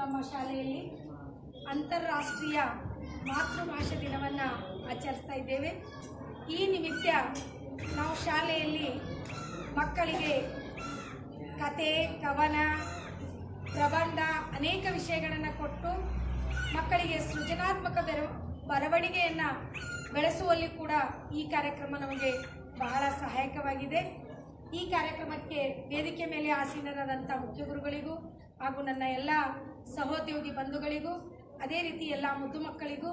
ನಮ್ಮ ಶಾಲೆಯಲ್ಲಿ ಅಂತಾರಾಷ್ಟ್ರೀಯ ಮಾತೃಭಾಷೆ ದಿನವನ್ನು ಆಚರಿಸ್ತಾ ಇದ್ದೇವೆ. ಈ ನಿಮಿತ್ತ ನಾವು ಶಾಲೆಯಲ್ಲಿ ಮಕ್ಕಳಿಗೆ ಕತೆ, ಕವನ, ಪ್ರಬಂಧ ಅನೇಕ ವಿಷಯಗಳನ್ನು ಕೊಟ್ಟು ಮಕ್ಕಳಿಗೆ ಸೃಜನಾತ್ಮಕ ಬೆರ, ಬರವಣಿಗೆಯನ್ನು ಬೆಳೆಸುವಲ್ಲಿ ಕೂಡ ಈ ಕಾರ್ಯಕ್ರಮ ನಮಗೆ ಬಹಳ ಸಹಾಯಕವಾಗಿದೆ. ಈ ಕಾರ್ಯಕ್ರಮಕ್ಕೆ ವೇದಿಕೆ ಮೇಲೆ ಆಸೀನರಾದಂಥ ಮುಖ್ಯ ಗುರುಗಳಿಗೂ ಹಾಗೂ ನನ್ನ ಎಲ್ಲ ಸಹೋದ್ಯೋಗಿ ಬಂಧುಗಳಿಗೂ, ಅದೇ ರೀತಿ ಎಲ್ಲ ಮುದ್ದು ಮಕ್ಕಳಿಗೂ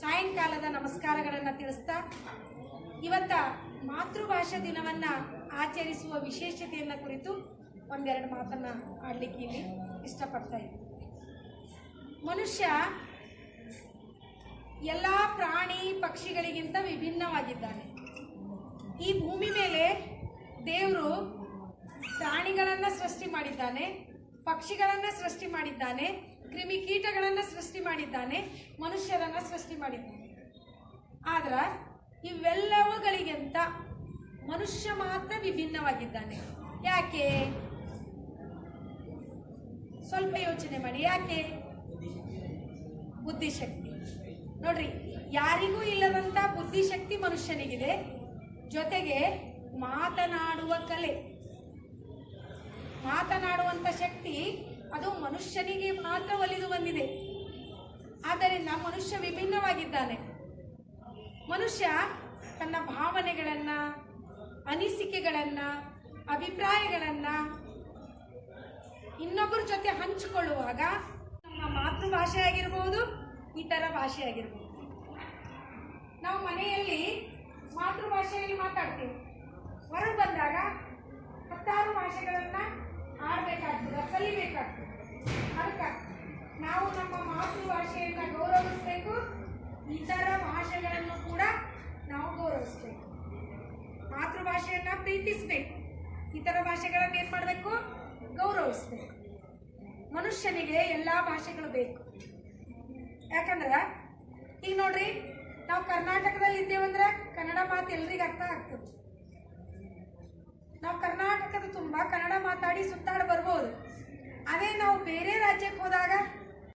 ಸಾಯಂಕಾಲದ ನಮಸ್ಕಾರಗಳನ್ನು ತಿಳಿಸ್ತಾ, ಇವತ್ತ ಮಾತೃಭಾಷಾ ದಿನವನ್ನು ಆಚರಿಸುವ ವಿಶೇಷತೆಯನ್ನು ಕುರಿತು ಒಂದೆರಡು ಮಾತನ್ನು ಆಡಲಿಕ್ಕೆ ಇಲ್ಲಿ ಇಷ್ಟಪಡ್ತಾ ಇದ್ದೀನಿ. ಮನುಷ್ಯ ಎಲ್ಲ ಪ್ರಾಣಿ ಪಕ್ಷಿಗಳಿಗಿಂತ ವಿಭಿನ್ನವಾಗಿದ್ದಾನೆ. ಈ ಭೂಮಿ ದೇವರು ಪ್ರಾಣಿಗಳನ್ನು ಸೃಷ್ಟಿ ಮಾಡಿದ್ದಾನೆ, ಪಕ್ಷಿಗಳನ್ನು ಸೃಷ್ಟಿ ಮಾಡಿದ್ದಾನೆ, ಕ್ರಿಮಿಕೀಟಗಳನ್ನು ಸೃಷ್ಟಿ ಮಾಡಿದ್ದಾನೆ, ಮನುಷ್ಯರನ್ನು ಸೃಷ್ಟಿ ಮಾಡಿದ್ದಾನೆ. ಆದ್ರೆ ಇವೆಲ್ಲವುಗಳಿಗಿಂತ ಮನುಷ್ಯ ಮಾತ್ರ ವಿಭಿನ್ನವಾಗಿದ್ದಾನೆ. ಯಾಕೆ? ಸ್ವಲ್ಪ ಯೋಚನೆ ಮಾಡಿ. ಯಾಕೆ? ಬುದ್ಧಿಶಕ್ತಿ. ನೋಡ್ರಿ, ಯಾರಿಗೂ ಇಲ್ಲದಂತ ಬುದ್ಧಿಶಕ್ತಿ ಮನುಷ್ಯನಿಗಿದೆ. ಜೊತೆಗೆ ಮಾತನಾಡುವ ಕಲೆ. ಮಾತನಾಡುವಂತ ಶಕ್ತಿ ಅದು ಮನುಷ್ಯನಿಗೆ ಮಾತ್ರ ಒಲಿದು ಬಂದಿದೆ. ಆದ್ದರಿಂದ ಮನುಷ್ಯ ವಿಭಿನ್ನವಾಗಿದ್ದಾನೆ. ಮನುಷ್ಯ ತನ್ನ ಭಾವನೆಗಳನ್ನ, ಅನಿಸಿಕೆಗಳನ್ನ, ಅಭಿಪ್ರಾಯಗಳನ್ನ ಇನ್ನೊಬ್ಬರ ಜೊತೆ ಹಂಚಿಕೊಳ್ಳುವಾಗ ನಮ್ಮ ಮಾತೃಭಾಷೆ ಆಗಿರ್ಬೋದು, ಇತರ ಭಾಷೆ ಆಗಿರ್ಬೋದು. ನಾವು ಮನೆಯಲ್ಲಿ ಮಾತೃಭಾಷೆಯಲ್ಲಿ ಮಾತಾಡ್ತೀವಿ. ಭಾಷೆಗಳನ್ನ ಆಡ್ಬೇಕಾಗ್ತದೆ ಕಲಿಬೇಕಾಗ್ತದೆ. ಅದಕ್ಕೆ ನಾವು ನಮ್ಮ ಮಾತೃಭಾಷೆಯನ್ನ ಗೌರವಿಸಬೇಕು, ಇತರ ಭಾಷೆಗಳನ್ನು ಕೂಡ ನಾವು ಗೌರವಿಸಬೇಕು. ಮಾತೃಭಾಷೆಯನ್ನ ಪ್ರೀತಿಸಬೇಕು, ಇತರ ಭಾಷೆಗಳನ್ನ ಏನ್ ಮಾಡಬೇಕು? ಗೌರವಿಸ್ಬೇಕು. ಮನುಷ್ಯನಿಗೆ ಎಲ್ಲಾ ಭಾಷೆಗಳು ಬೇಕು. ಯಾಕಂದ್ರೆ, ಈಗ ನೋಡ್ರಿ, ನಾವು ಕರ್ನಾಟಕದಲ್ಲಿ ಇದ್ದೇವಂದ್ರೆ ಕನ್ನಡ ಮಾತು ಎಲ್ರಿಗೂ ಅರ್ಥ ಆಗ್ತದೆ. ನಾವು ಕರ್ನಾಟಕದ ತುಂಬ ಕನ್ನಡ ಮಾತಾಡಿ ಸುತ್ತಾಡಿ ಬರ್ಬೋದು. ಅದೇ ನಾವು ಬೇರೆ ರಾಜ್ಯಕ್ಕೆ ಹೋದಾಗ